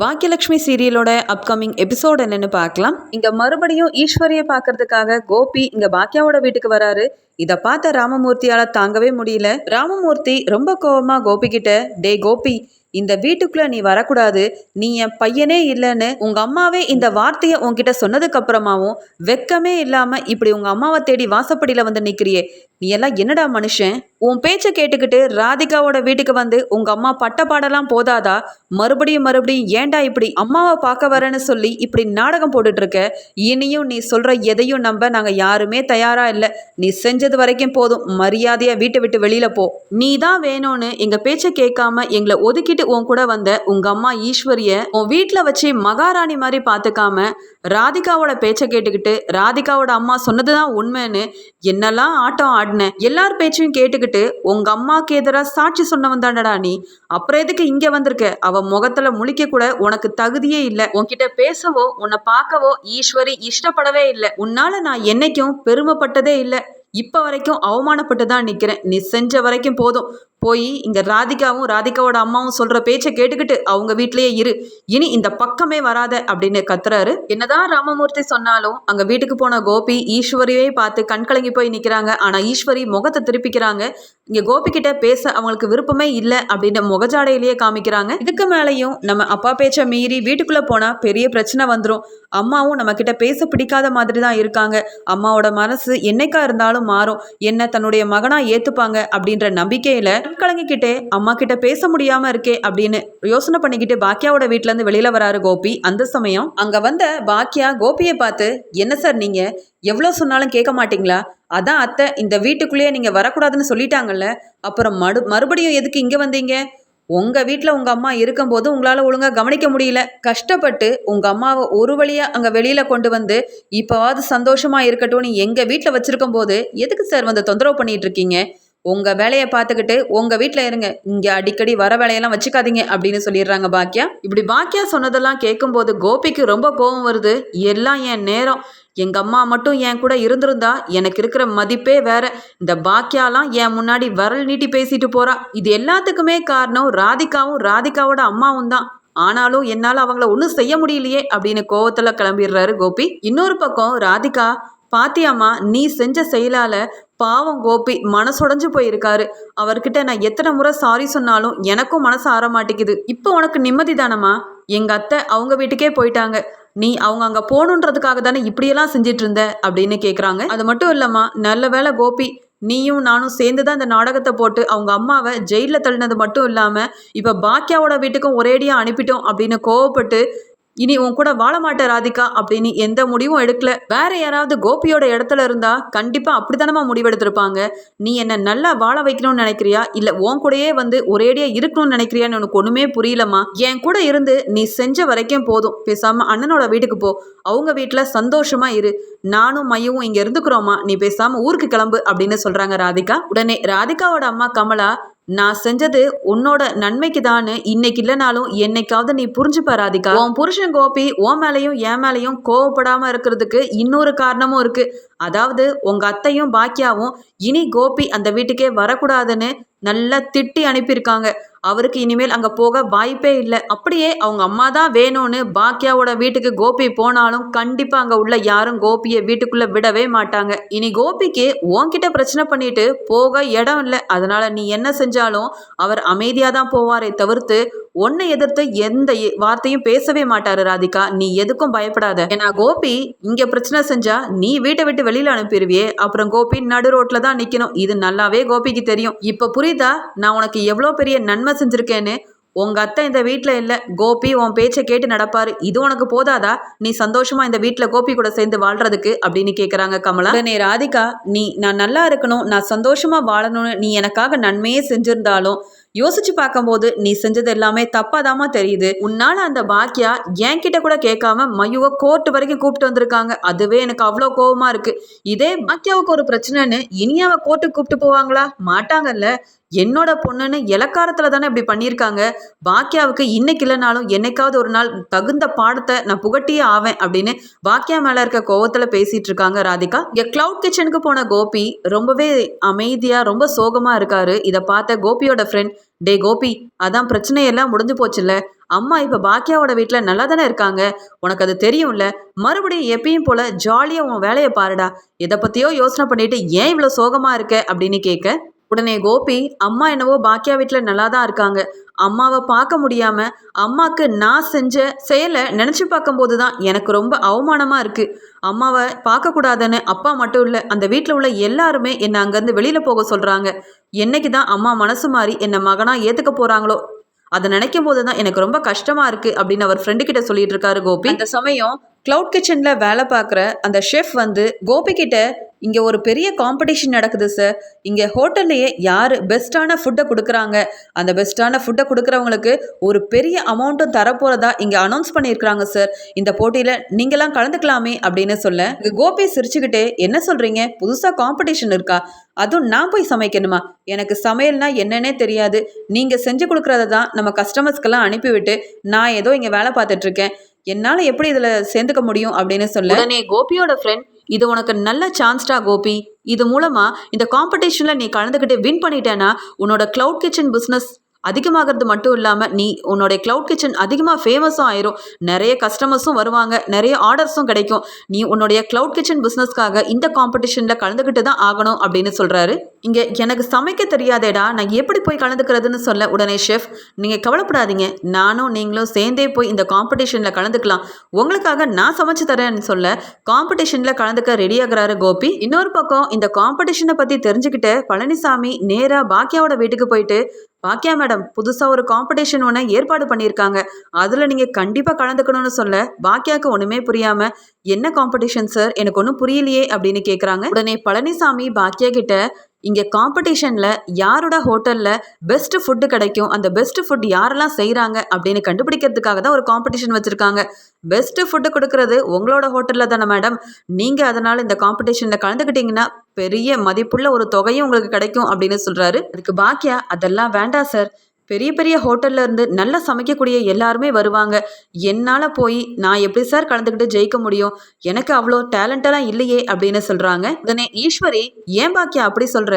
Baakiyalakshmi சீரியலோட upcoming episode என்னன்னு பார்க்கலாம். இங்க மறுபடியும் ஈஸ்வரியை பார்க்கறதுக்காக கோபி இங்க பாக்கியாவோட வீட்டுக்கு வராரு. இதை பார்த்த ராமமூர்த்தியால தாங்கவே முடியல. ராமமூர்த்தி ரொம்ப கோபமா கோபி கிட்ட டே கோபி இந்த வீட்டுக்குள்ள நீ வரக்கூடாது. நீ என் பையனே இல்லைன்னு உங்க அம்மாவே இந்த வார்த்தையை உன்கிட்ட சொன்னதுக்கு அப்புறமாவும் வெக்கமே இல்லாம இப்படி உங்க அம்மாவை தேடி வாசப்படியில வந்து நிக்கிறியே. நீ எல்லாம் என்னடா மனுஷன்? உன் பேச்சை கேட்டுக்கிட்டு ராதிகாவோட வீட்டுக்கு வந்து உங்க அம்மா பட்ட பாடலாம் போதாதா? மறுபடியும் மறுபடியும் ஏன்டா இப்படி அம்மாவை பார்க்க வரேன்னு சொல்லி இப்படி நாடகம் போட்டுட்டு இருக்க? இனியும் நீ சொல்ற எதையும் நம்ப நாங்க யாருமே தயாரா இல்லை. நீ செஞ்ச செஞ்சது வரைக்கும் போதும். மரியாதையாக வீட்டை விட்டு வெளியில் போ. நீ தான் வேணும்னு எங்கள் பேச்சை கேட்காம எங்களை ஒதுக்கிட்டு உன் கூட வந்த உங்கள் அம்மா ஈஸ்வரிய உன் வீட்டில் வச்சு மகாராணி மாதிரி பார்த்துக்காம ராதிகாவோட பேச்சை கேட்டுக்கிட்டு ராதிகாவோட அம்மா சொன்னது தான் உண்மைன்னு என்னெல்லாம் ஆட்டம் ஆடினேன் எல்லார் பேச்சையும் கேட்டுக்கிட்டு உங்கள் அம்மாவுக்கு எதிராக சாட்சி சொன்னவன் தானடா நீ. அப்புறம் எதுக்கு இங்கே வந்திருக்க? அவன் முகத்தில் முழிக்க கூட உனக்கு தகுதியே இல்லை. உன்கிட்ட பேசவோ உன்னை பார்க்கவோ ஈஸ்வரி இஷ்டப்படவே இல்லை. உன்னால நான் என்னைக்கும் பெருமைப்பட்டதே இல்லை. இப்போ வரைக்கும் அவமானப்பட்டு தான் நிற்கிறேன் நீ செஞ்ச வரைக்கும் போதும். போய் இங்கே ராதிகாவும் ராதிகாவோட அம்மாவும் சொல்கிற பேச்சை கேட்டுக்கிட்டு அவங்க வீட்லயே இரு. இனி இந்த பக்கமே வராத அப்படின்னு கத்துறாரு. என்னதான் ராமமூர்த்தி சொன்னாலும் அங்கே வீட்டுக்கு போன கோபி ஈஸ்வரியே பார்த்து கண்கலங்கி போய் நிற்கிறாங்க ஆனால் ஈஸ்வரி முகத்தை திருப்பிக்கிறாங்க. இங்கே கோபி கிட்ட பேச அவங்களுக்கு விருப்பமே இல்லை அப்படின்னு முகஜாடையிலேயே காமிக்கிறாங்க. இதுக்கு மேலேயும் நம்ம அப்பா பேச்சை மீறி வீட்டுக்குள்ளே போனால் பெரிய பிரச்சனை வந்துடும் அம்மாவும் நம்ம கிட்ட பேச பிடிக்காத மாதிரி தான் இருக்காங்க. அம்மாவோட மனசு என்னைக்கா இருந்தாலும் மாறும். என்ன தன்னுடைய மகனா ஏத்துப்பாங்க அப்படின்ற நம்பிக்கையில கலங்கிக்கிட்டே அம்மா கிட்ட பேச முடியாம இருக்கே அப்படின்னு யோசனை பண்ணிக்கிட்டு பாக்கியாவோட வீட்ல இருந்து வெளியில வராரு கோபி. அந்த சமயம் அங்க வந்த பாக்கியா கோபியை பார்த்து என்ன சார் நீங்க? எவ்வளோ சொன்னாலும் கேட்க மாட்டீங்களா? அதான் அத்தை இந்த வீட்டுக்குள்ளேயே நீங்க வரக்கூடாதுன்னு சொல்லிட்டாங்கல்ல. அப்புறம் மறு மறுபடியும் எதுக்கு இங்க வந்தீங்க? உங்க வீட்டில் உங்க அம்மா இருக்கும்போது உங்களால ஒழுங்கா கவனிக்க முடியல. கஷ்டப்பட்டு உங்க அம்மாவை ஒரு வழியா அங்க வெளியில கொண்டு வந்து இப்போவாது சந்தோஷமா இருக்கட்டும்னு எங்க வீட்டில் வச்சிருக்கும் போது எதுக்கு சார் வந்து தொந்தரவு பண்ணிட்டு இருக்கீங்க? உங்க வேலையை பார்த்துக்கிட்டு உங்க வீட்டில் இருங்க. இங்க அடிக்கடி வர வேலையெல்லாம் வச்சுக்காதீங்க அப்படின்னு சொல்லிடுறாங்க பாக்கியா இப்படி பாக்கியா சொன்னதெல்லாம் கேட்கும்போது கோபிக்கு ரொம்ப கோபம் வருது. எல்லாம் என் நேரம். எங்க அம்மா மட்டும் என் கூட இருந்திருந்தா எனக்கு இருக்கிற மதிப்பே வேற. இந்த பாக்கியாலாம் என் முன்னாடி வரல் நீட்டி பேசிட்டு போறா. இது எல்லாத்துக்குமே காரணம் ராதிகாவும் ராதிகாவோட அம்மாவும் தான். ஆனாலும் என்னால் அவங்கள ஒன்றும் செய்ய முடியலையே அப்படின்னு கோவத்தில் கிளம்பிடுறாரு கோபி. இன்னொரு பக்கம் ராதிகா பாத்தியாமா நீ செஞ்ச செயலால பாவம் கோபி மனசுடைஞ்சு போயிருக்காரு. அவர்கிட்ட நான் எத்தனை முறை சாரி சொன்னாலும் எனக்கும் மனசு ஆற மாட்டேங்குது. இப்போ உனக்கு நிம்மதி தானம்மா? எங்க அத்தை அவங்க வீட்டுக்கே போயிட்டாங்க. நீ அவங்க அங்கே போகணுன்றதுக்காக தானே இப்படியெல்லாம் செஞ்சிட்டு இருந்த அப்படின்னு கேட்குறாங்க அது மட்டும் இல்லைம்மா நல்ல வேலை கோபி நீயும் நானும் சேர்ந்து தான் இந்த நாடகத்தை போட்டு அவங்க அம்மாவை ஜெயிலில் தள்ளினது மட்டும் இல்லாமல் இப்போ பாக்கியாவோட வீட்டுக்கும் ஒரேடியாக அனுப்பிட்டோம் அப்படின்னு கோவப்பட்டு இனி உன் கூட வாழ மாட்டேன் ராதிகா அப்படின்னு எந்த முடிவும் எடுக்கல. வேற யாராவது கோபியோட இடத்துல இருந்தா கண்டிப்பா அப்படித்தானமா முடிவெடுத்திருப்பாங்க. நீ என்ன நல்லா வாழ வைக்கணும்னு நினைக்கிறியா? இல்ல உன் கூடயே வந்து ஒரேடியா இருக்கணும்னு நினைக்கிறியான்னு உனக்கு ஒண்ணுமே புரியலம்மா. என் கூட இருந்து நீ செஞ்ச வரைக்கும் போதும். பேசாம அண்ணனோட வீட்டுக்கு போ. அவங்க வீட்டுல சந்தோஷமா இரு. நானும் மையவும் இங்க இருந்துக்கிறோமா நீ பேசாம ஊருக்கு கிளம்பு அப்படின்னு சொல்றாங்க ராதிகா. உடனே ராதிகாவோட அம்மா கமலா நான் செஞ்சது உன்னோட நன்மைக்கு தானு இன்னைக்கு இல்லைனாலும் என்னைக்காவது நீ புரிஞ்சு பாராதிக்கா உன் புருஷன் கோபி உன் மேலையும் என் மேலையும் கோவப்படாம இருக்கிறதுக்கு இன்னொரு காரணமும் இருக்கு. அதாவது உங்க அத்தையும் பாக்கியாவும் இனி கோபி அந்த வீட்டுக்கே வரக்கூடாதுன்னு நல்லா திட்டி அனுப்பியிருக்காங்க. அவருக்கு இனிமேல் அங்கே போக வாய்ப்பே இல்லை. அப்படியே அவங்க அம்மா தான் வேணும்னு பாக்கியாவோட வீட்டுக்கு கோபி போனாலும் கண்டிப்பாக அங்கே உள்ள யாரும் கோபியை வீட்டுக்குள்ளே விடவே மாட்டாங்க. இனி கோபிக்கு உன்கிட்ட பிரச்சனை பண்ணிட்டு போக இடம் இல்லை. அதனால நீ என்ன செஞ்சாலும் அவர் அமைதியாக தான் போவாரே தவிர்த்து உன்னை எதிர்த்து எந்த வார்த்தையும் பேசவே மாட்டாரு ராதிகா. நீ எதுக்கும் பயப்படாத. ஏன்னா கோபி இங்க பிரச்சனை செஞ்சா நீ வீட்டை விட்டு வெளியில அனுப்பிடுவியே அப்புறம் கோபி நடு ரோட்ல தான் நிக்கணும். இது நல்லாவே கோபிக்கு தெரியும். இப்ப புரியுதா? நான் உனக்கு எவ்வளவு பெரிய நன்மை செஞ்சிருக்கேன்னு. உங்க அத்தை இந்த வீட்டில் இல்லை. கோபி உன் பேச்சை கேட்டு நடப்பாரு. இது உனக்கு போதாதா? நீ சந்தோஷமா இந்த வீட்டில் கோபி கூட சேர்ந்து வாழ்றதுக்கு அப்படின்னு கேட்குறாங்க கமலா. உடனே ராதிகா நீ நான் நல்லா இருக்கணும். நான் சந்தோஷமா வாழணும்னு நீ எனக்காக நன்மையே செஞ்சிருந்தாலும் யோசிச்சு பார்க்கும்போது நீ செஞ்சது எல்லாமே தப்பாதாமா தெரியுது. உன்னால அந்த பாக்கியா என்கிட்ட கூட கேட்காம மையுவ கோர்ட் வரைக்கும் கூப்பிட்டு வந்திருக்காங்க. அதுவே எனக்கு அவ்வளோ கோபமா இருக்கு. இதே பாக்கியாவுக்கு ஒரு பிரச்சனைன்னு இனியாவை கோர்ட்டுக்கு கூப்பிட்டு போவாங்களா? மாட்டாங்கல்ல. என்னோட பொண்ணுன்னு இலக்காரத்துல தானே இப்படி பண்ணியிருக்காங்க. பாக்கியாவுக்கு இன்னைக்கு இல்லைனாலும் என்னைக்காவது ஒரு நாள் தகுந்த பாடத்தை நான் புகட்டியே ஆவேன் அப்படின்னு பாக்கியா மேல இருக்க கோவத்துல பேசிட்டு இருக்காங்க ராதிகா. இங்க கிளவுட் கிச்சனுக்கு போன கோபி ரொம்பவே அமைதியா ரொம்ப சோகமா இருக்காரு. இதை பார்த்த கோபியோட ஃப்ரெண்ட் டே கோபி அதான் பிரச்சனையெல்லாம் முடிஞ்சு போச்சுல்ல. அம்மா இப்போ பாக்கியாவோட வீட்டில் நல்லா தானே இருக்காங்க? உனக்கு அது தெரியும்ல? மறுபடியும் எப்பயும் போல ஜாலியாக உன் வேலையை பாருடா. எதை பற்றியோ யோசனை பண்ணிட்டு ஏன் இவ்வளோ சோகமாக இருக்க? அப்படின்னு கேட்க உடனே கோபி அம்மா என்னவோ பாக்கியா வீட்டில் நல்லா தான் இருக்காங்க. அம்மாவை பார்க்க முடியாம அம்மாக்கு நான் செஞ்ச செயலை நினச்சி பார்க்கும்போது தான் எனக்கு ரொம்ப அவமானமாக இருக்குது அம்மாவை பார்க்கக்கூடாதுன்னு அப்பா மட்டும் இல்லை அந்த வீட்டில் உள்ள எல்லாருமே என்னை அங்கேருந்து வெளியில் போக சொல்கிறாங்க என்னைக்கு தான் அம்மா மனசு மாறி என்னை மகனாக ஏற்றுக்க போகிறாங்களோ அதை நினைக்கும் போது தான் எனக்கு ரொம்ப கஷ்டமாக இருக்குது அப்படின்னு அவர் ஃப்ரெண்டு கிட்ட சொல்லிட்டு இருக்காரு கோபி. அந்த சமயம் க்ளவுட் கிச்சனில் வேலை பார்க்குற அந்த ஷெஃப் வந்து கோபிக்கிட்ட இங்கே ஒரு பெரிய காம்படிஷன் நடக்குது சார் இங்கே ஹோட்டல்லையே யார் பெஸ்ட்டான ஃபுட்டை கொடுக்குறாங்க? அந்த பெஸ்ட்டான ஃபுட்டை கொடுக்குறவங்களுக்கு ஒரு பெரிய அமௌண்ட்டும் தரப்போகிறதா இங்கே அனௌன்ஸ் பண்ணியிருக்கிறாங்க சார் இந்த போட்டியில் நீங்களாம் கலந்துக்கலாமே அப்படின்னு சொல்ல இங்க கோபி சிரிச்சுக்கிட்டே என்ன சொல்கிறீங்க புதுசாக காம்படிஷன் இருக்கா? அதுவும் நான் போய் சமைக்கணுமா? எனக்கு சமையல்னா என்னன்னே தெரியாது. நீங்கள் செஞ்சு கொடுக்குறத தான் நம்ம கஸ்டமர்ஸ்க்கெல்லாம் அனுப்பிவிட்டு நான் ஏதோ இங்கே வேலை பார்த்துட்ருக்கேன் என்னால் எப்படி இதில் சேர்ந்துக்க முடியும் அப்படின்னு சொல்ல உடனே கோபியோட ஃப்ரெண்ட் இது உனக்கு நல்ல சான்ஸ்டா கோபி. இது மூலமாக இந்த காம்படிஷனில் நீ கலந்துக்கிட்டு வின் பண்ணிட்டேன்னா உன்னோட க்ளவுட் கிச்சன் பிஸ்னஸ் அதிகமாகிறது மட்டும் இல்லாமல் நீ உன்னோட க்ளவுட் கிச்சன் அதிகமாக ஃபேமஸும் ஆயிரும். நிறைய கஸ்டமர்ஸும் வருவாங்க. நிறைய ஆர்டர்ஸும் கிடைக்கும். நீ உன்னுடைய க்ளவுட் கிச்சன் பிஸ்னஸ்க்காக இந்த காம்படிஷனில் கலந்துக்கிட்டு தான் ஆகணும் அப்படின்னு சொல்கிறாரு இங்கே எனக்கு சமைக்க தெரியாதேடா. நான் எப்படி போய் கலந்துக்கிறதுன்னு சொல்ல உடனே ஷெஃப் நீங்கள் கவலைப்படாதீங்க. நானும் நீங்களும் சேர்ந்தே போய் இந்த காம்படிஷனில் கலந்துக்கலாம். உங்களுக்காக நான் சமைச்சு தரேன்னு சொல்ல காம்படிஷனில் கலந்துக்க ரெடியாகிறாரு கோபி. இன்னொரு பக்கம் இந்த காம்படிஷனை பற்றி தெரிஞ்சுக்கிட்டு பழனிசாமி நேராக பாக்கியாவோட வீட்டுக்கு போயிட்டு பாக்கியா மேடம் புதுசாக ஒரு காம்படிஷன் ஒன்று ஏற்பாடு பண்ணியிருக்காங்க. அதில் நீங்கள் கண்டிப்பாக கலந்துக்கணும்னு சொல்ல பாக்கியாவுக்கு ஒன்றுமே புரியாமல் என்ன காம்படிஷன் சார் எனக்கு ஒன்றும் புரியலையே அப்படின்னு கேட்குறாங்க உடனே பழனிசாமி பாக்கியா கிட்ட இங்கே காம்படிஷனில் யாரோட ஹோட்டலில் பெஸ்ட்டு ஃபுட்டு கிடைக்கும்? அந்த பெஸ்ட்டு ஃபுட் யாரெல்லாம் செய்கிறாங்க அப்படின்னு கண்டுபிடிக்கிறதுக்காக தான் ஒரு காம்படிஷன் வச்சுருக்காங்க. பெஸ்ட்டு ஃபுட்டு கொடுக்கறது உங்களோட ஹோட்டலில் தானே மேடம் நீங்கள் அதனால் இந்த காம்படிஷனில் கலந்துக்கிட்டிங்கன்னா பெரிய மதிப்புள்ள ஒரு தொகையும் உங்களுக்கு கிடைக்கும் அப்படின்னு சொல்கிறாரு அதுக்கு பாக்கியா? அதெல்லாம் வேண்டாம் சார் பெரிய பெரிய ஹோட்டல்ல இருந்து நல்லா சமைக்கக்கூடிய எல்லாருமே வருவாங்க. என்னால் போய் நான் எப்படி சார் கலந்துக்கிட்டு ஜெயிக்க முடியும்? எனக்கு அவ்வளோ டேலண்டெல்லாம் இல்லையே அப்படின்னு சொல்கிறாங்க உடனே ஈஸ்வரி ஏன் பாக்கியா அப்படி சொல்கிற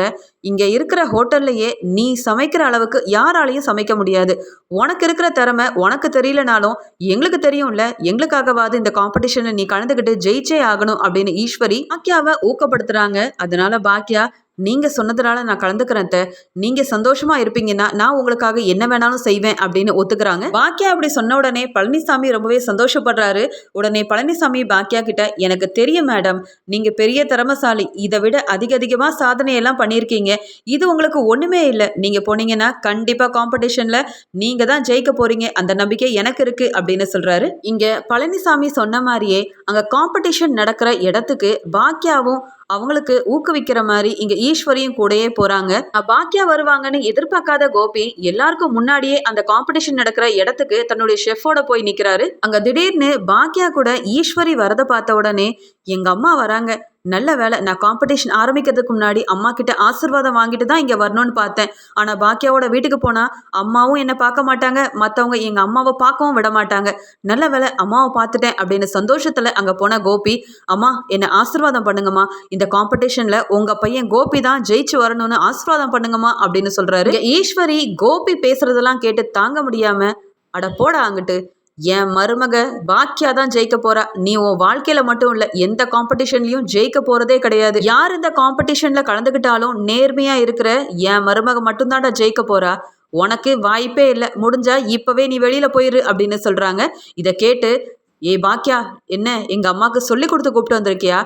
இங்கே இருக்கிற ஹோட்டல்லையே நீ சமைக்கிற அளவுக்கு யாராலையும் சமைக்க முடியாது. உனக்கு இருக்கிற திறமை உனக்கு தெரியலனாலும் எங்களுக்கு தெரியும்ல எங்களுக்காகவாது இந்த காம்படிஷனில் நீ கலந்துக்கிட்டு ஜெயிச்சே ஆகணும் அப்படின்னு ஈஸ்வரி பாக்கியாவை ஊக்கப்படுத்துகிறாங்க அதனால பாக்கியா நீங்கள் சொன்னதுனால நான் கலந்துக்கிறேன் அத்தை. நீங்க சந்தோஷமா இருப்பீங்கன்னா நான் உங்களுக்காக என்ன வேணாலும் செய்வேன் அப்படின்னு ஒத்துக்கிறாங்க. பாக்கியா அப்படி சொன்ன உடனே பழனிசாமி ரொம்பவே சந்தோஷப்படுறாரு. உடனே பழனிசாமி பாக்கியா கிட்ட எனக்கு தெரியும் மேடம் நீங்க பெரிய திறமசாலி. இதை விட அதிக அதிகமா சாதனையெல்லாம் பண்ணியிருக்கீங்க. இது உங்களுக்கு ஒண்ணுமே இல்லை. நீங்க போனீங்கன்னா கண்டிப்பா காம்படிஷன்ல நீங்க தான் ஜெயிக்க போறீங்க. அந்த நம்பிக்கை எனக்கு இருக்கு அப்படின்னு சொல்றாரு. இங்க பழனிசாமி சொன்ன மாதிரியே அங்க காம்படிஷன் நடக்கிற இடத்துக்கு பாக்கியாவும் அவங்களுக்கு ஊக்குவிக்கிற மாதிரி இங்க ஈஸ்வரியும் கூடயே போறாங்க. பாக்கியா வருவாங்கன்னு எதிர்பார்க்காத கோபி எல்லாருக்கும் முன்னாடியே அந்த காம்படிஷன் நடக்கிற இடத்துக்கு தன்னுடைய ஷெஃபோட போய் நிக்கிறாரு. அங்க திடீர்னு பாக்கியா கூட ஈஸ்வரி வரத பார்த்த உடனே எங்க அம்மா வராங்க. நல்ல வேலை. நான் காம்படிஷன் ஆரம்பிக்கிறதுக்கு முன்னாடி அம்மா கிட்ட ஆசீர்வாதம் வாங்கிட்டு தான் இங்க வரணும்னு பார்த்தேன். ஆனா பாக்கியாவோட வீட்டுக்கு போனா அம்மாவும் என்ன பார்க்க மாட்டாங்க. மத்தவங்க எங்க அம்மாவை பார்க்கவும் விட மாட்டாங்க. நல்ல வேலை அம்மாவை பார்த்துட்டேன் அப்படின்னு சந்தோஷத்துல அங்க போன கோபி அம்மா என்னை ஆசிர்வாதம் பண்ணுங்கம்மா. இந்த காம்படிஷன்ல உங்க பையன் கோபி தான் ஜெயிச்சு வரணும்னு ஆசிர்வாதம் பண்ணுங்கம்மா அப்படின்னு சொல்றாரு. ஈஸ்வரி கோபி பேசுறதெல்லாம் கேட்டு தாங்க முடியாம அட போடா அங்கிட்டு. என் மருமக பாக்கியா தான் ஜெயிக்க போறா. நீ உன் வாழ்க்கையில மட்டும் இல்ல எந்த காம்படிஷன்லயும் ஜெயிக்க போறதே கிடையாது. யார் இந்த காம்படிஷன்ல கலந்துக்கிட்டாலும் நேர்மையா இருக்கிற என் மருமக மட்டும்தான்டா ஜெயிக்க போறா. உனக்கு வாய்ப்பே இல்லை. முடிஞ்சா இப்பவே நீ வெளியில போயிரு அப்படின்னு சொல்றாங்க. இதை கேட்டு ஏ பாக்கியா என்ன எங்க அம்மாக்கு சொல்லி கொடுத்து கூப்பிட்டு வந்திருக்கியா?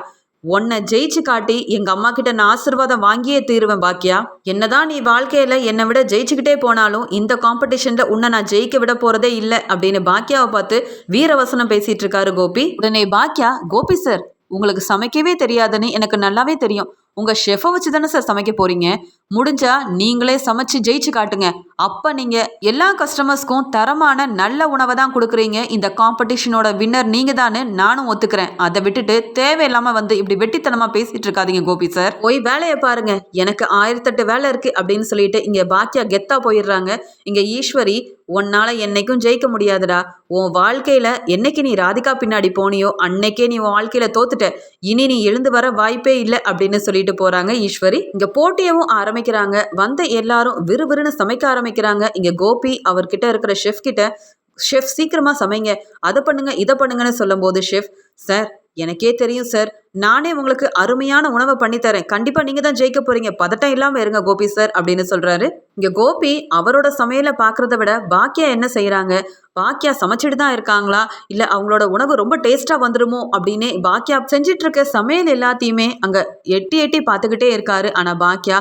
உன்னை ஜெயிச்சு காட்டி எங்க அம்மா கிட்ட நான் ஆசீர்வாதம் வாங்கியே தீருவேன் பாக்கியா. என்னதான் நீ வாழ்க்கையில என்னை விட ஜெயிச்சுக்கிட்டே போனாலும் இந்த காம்படிஷன்ல உன்னை நான் ஜெயிக்க விட போறதே இல்லை அப்படின்னு பாக்கியாவை பார்த்து வீரவசனம் பேசிட்டு இருக்காரு கோபி. உடனே பாக்கியா கோபி சார் உங்களுக்கு சமைக்கவே தெரியாதுன்னு எனக்கு நல்லாவே தெரியும். உங்க ஷெஃபை வச்சு தானே சார் சமைக்க போறீங்க? முடிஞ்சா நீங்களே சமைச்சு ஜெயிச்சு காட்டுங்க. அப்ப நீங்க எல்லா கஸ்டமர்ஸ்க்கும் தரமான நல்ல உணவை தான் கொடுக்குறீங்க. இந்த காம்படிஷனோட வின்னர் நீங்க தானே நானும் ஒத்துக்கிறேன். அதை விட்டுட்டு தேவையில்லாம வந்து இப்படி வெட்டித்தனமா பேசிட்டு இருக்காதீங்க கோபி சார் போய் வேலையை பாருங்க. எனக்கு ஆயிரத்தெட்டு வேலை இருக்கு அப்படின்னு சொல்லிட்டு இங்க பாக்கியா கெத்தா போயிடுறாங்க. இங்க ஈஸ்வரி உன்னால என்னைக்கும் ஜெயிக்க முடியாதுடா. உன் வாழ்க்கையில என்னைக்கு நீ ராதிகா பின்னாடி போனியோ அன்னைக்கே நீ உன் வாழ்க்கையில தோத்துட்ட. இனி நீ எழுந்து வர வாய்ப்பே இல்லை அப்படின்னு சொல்லிட்டு போறாங்க ஈஸ்வரி. இங்க போட்டியவும் சமைக்கிறாங்க. வந்த எல்லாரும் விறுவிறுன்னு சமைக்க ஆரம்பிக்கிறாங்க. இங்க கோபி அவர்கிட்ட இருக்கிற ஷெஃப் கிட்ட ஷெஃப் சீக்கிரமாக சமைங்க. அதை பண்ணுங்க இதை பண்ணுங்கன்னு சொல்லும்போது ஷெஃப் சார் எனக்கே தெரியும் சார் நானே உங்களுக்கு அருமையான உணவை பண்ணித்தரேன் கண்டிப்பாக நீங்கள் தான் ஜெயிக்க போகிறீங்க பதட்டம் இல்லாமல் இருங்க கோபி சார் அப்படின்னு சொல்கிறாரு இங்கே கோபி அவரோட சமையலை பார்க்குறத விட பாக்கியா என்ன செய்கிறாங்க பாக்கியா சமைச்சிட்டு தான் இருக்காங்களா? இல்லை அவங்களோட உணவு ரொம்ப டேஸ்ட்டாக வந்துருமோ? அப்படின்னு பாக்கியா செஞ்சிட்டு இருக்க சமையல் எல்லாத்தையுமே அங்கே எட்டி எட்டி பார்த்துக்கிட்டே இருக்காரு. ஆனால் பாக்கியா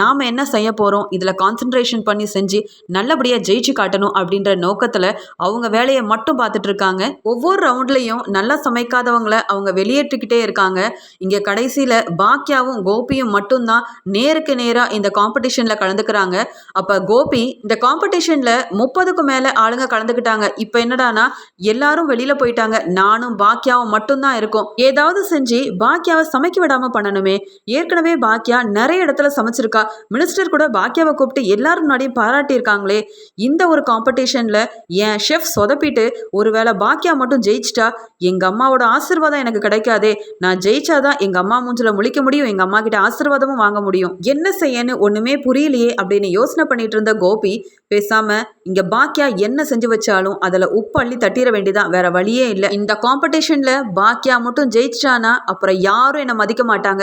நாம் என்ன செய்ய போகிறோம் இதில் கான்சென்ட்ரேஷன் பண்ணி செஞ்சு நல்லபடியாக ஜெயிச்சு காட்டணும் அப்படின்ற நோக்கத்தில் அவங்க வேலையை மட்டும் பார்த்துட்டு இருக்காங்க. ஒவ்வொரு ரவுண்ட்லேயும் நல்லா சமைக்காதவங்களை அவங்க வெளியேற்றிக்கிட்டே இருக்காங்க. இங்கே கடைசியில் பாக்கியாவும் கோபியும் மட்டும்தான் நேருக்கு நேராக இந்த காம்படிஷனில் கலந்துக்கிறாங்க. அப்போ கோபி இந்த காம்படிஷனில் முப்பதுக்கும் மேலே ஆளுங்க கலந்துக்கிட்டாங்க. இப்போ என்னடானா எல்லாரும் வெளியில் போயிட்டாங்க. நானும் பாக்கியாவும் மட்டும்தான் இருக்கோம். ஏதாவது செஞ்சு பாக்கியாவை சமைக்க விடாமல் பண்ணணுமே. ஏற்கனவே பாக்கியா நிறைய இடத்துல சமைச்சிருக்கா. மினிஸ்டர் கூட பாக்கியாவை கூப்பிட்டு எல்லாரும் முன்னாடியும் பாராட்டியிருக்காங்களே. இந்த ஒரு காம்படிஷனில் என் ஷெஃப் சொதப்பிட்டு ஒருவேளை பாக்கியா மட்டும் ஜெயிச்சிட்டா எங்கள் அம்மாவோட ஆசீர்வாதம் எனக்கு கிடைக்காதே. நான் ஜெயிச்சாதான் எங்கள் அம்மா மூஞ்சில முழிக்க முடியும் எங்கள் அம்மா கிட்ட ஆசீர்வாதமும் வாங்க முடியும். என்ன செய்யன்னு ஒன்றுமே புரியலையே அப்படின்னு யோசனை பண்ணிட்டு இருந்த கோபி பேசாம இங்க பாக்கியா என்ன செஞ்சு வச்சாலும் அதுல உப்பு அள்ளி தட்டிட வேண்டியதான் வேற வழியே இல்லை. இந்த காம்படிஷன்ல பாக்கியா மட்டும் ஜெயிச்சிட்டானா அப்புறம் யாரும் என்னை மதிக்க மாட்டாங்க.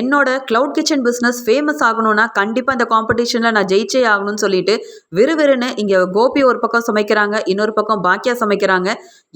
என்னோட கிளவுட் கிச்சன் பிஸ்னஸ் ஃபேமஸ் ஆகணும்னா கண்டிப்பா இந்த காம்படிஷனில் நான் ஜெயிச்சே ஆகணும்னு சொல்லிட்டு விறுவிறுன்னு இங்கே கோபி ஒரு பக்கம் சமைக்கிறாங்க இன்னொரு பக்கம் பாக்கியா சமைக்கிறாங்க.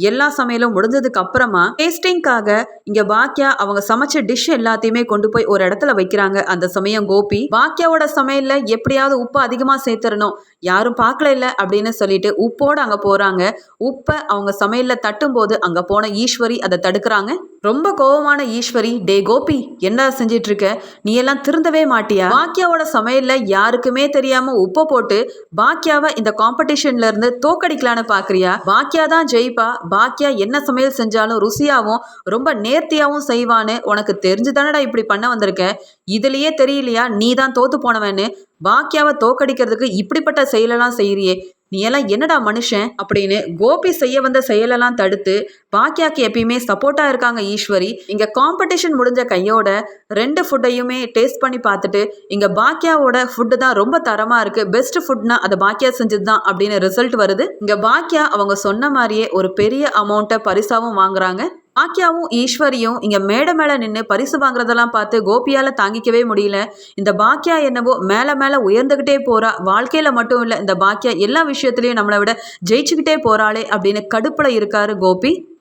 எல்லா சமையலும் முடிஞ்சதுக்கு அப்புறமா டேஸ்டிங்காக இங்க பாக்கியா அவங்க சமைச்ச டிஷ் எல்லாத்தையுமே கொண்டு போய் ஒரு இடத்துல வைக்கிறாங்க. அந்த சமயம் கோபி பாக்கியாவோட சமையல்ல எப்படியாவது உப்பு அதிகமாக சேர்த்துடணும். யாரும் பார்க்கல இல்லை அப்படின்னு சொல்லிட்டு உப்போட அங்கே போகிறாங்க உப்பை அவங்க சமையலில் தட்டும்போது அங்கே போன ஈஸ்வரி அதை தடுக்கிறாங்க. ரொம்ப கோபமான ஈஸ்வரி டே கோபி என்ன செஞ்சிட்டு இருக்க நீ எல்லாம் திருந்தவே மாட்டியா? பாக்கியாவோட சமையல்ல யாருக்குமே தெரியாம உப்பு போட்டு பாக்கியாவை இந்த காம்படிஷன்ல இருந்து தோக்கடிக்கலான்னு பாக்குறியா? பாக்கியா தான் ஜெயிப்பா? பாக்கியா என்ன சமையல் செஞ்சாலும் ருசியாவும் ரொம்ப நேர்த்தியாவும் செய்வான்னு உனக்கு தெரிஞ்சு தானடா இப்படி பண்ண வந்திருக்க? இதுலயே தெரியலையா? நீ தான் தோத்து போனவன்னு. பாக்கியாவை தோக்கடிக்கிறதுக்கு இப்படிப்பட்ட செயலெல்லாம் செய்யறியே நீ எல்லாம் என்னடா மனுஷன்? அப்படின்னு கோபி செய்ய வந்த செயலெல்லாம் தடுத்து பாக்கியாக்கு எப்பயுமே சப்போர்ட்டா இருக்காங்க ஈஸ்வரி. இங்க காம்படிஷன் முடிஞ்ச கையோட ரெண்டு ஃபுட்டையுமே டேஸ்ட் பண்ணி பார்த்துட்டு இங்க பாக்கியாவோட ஃபுட்டு தான் ரொம்ப தரமா இருக்கு. பெஸ்ட் ஃபுட்னா அது பாக்கியா செஞ்சது தான் அப்படின்னு ரிசல்ட் வருது. இங்க பாக்கியா அவங்க சொன்ன மாதிரியே ஒரு பெரிய அமௌண்ட்டை பரிசாவும் வாங்குறாங்க. பாக்கியாவும் ஈஸ்வரியும் இங்க மேடை மேல நின்று பரிசு வாங்குறதெல்லாம் பார்த்து கோபியால தாங்கிக்கவே முடியல. இந்த பாக்கியா என்னவோ மேல மேல உயர்ந்துகிட்டே போறா. வாழ்க்கையில மட்டும் இல்ல இந்த பாக்கியா எல்லா விஷயத்திலயும் நம்மளை விட ஜெயிச்சுக்கிட்டே போறாளே அப்படின்னு கடுப்புல இருக்காரு கோபி.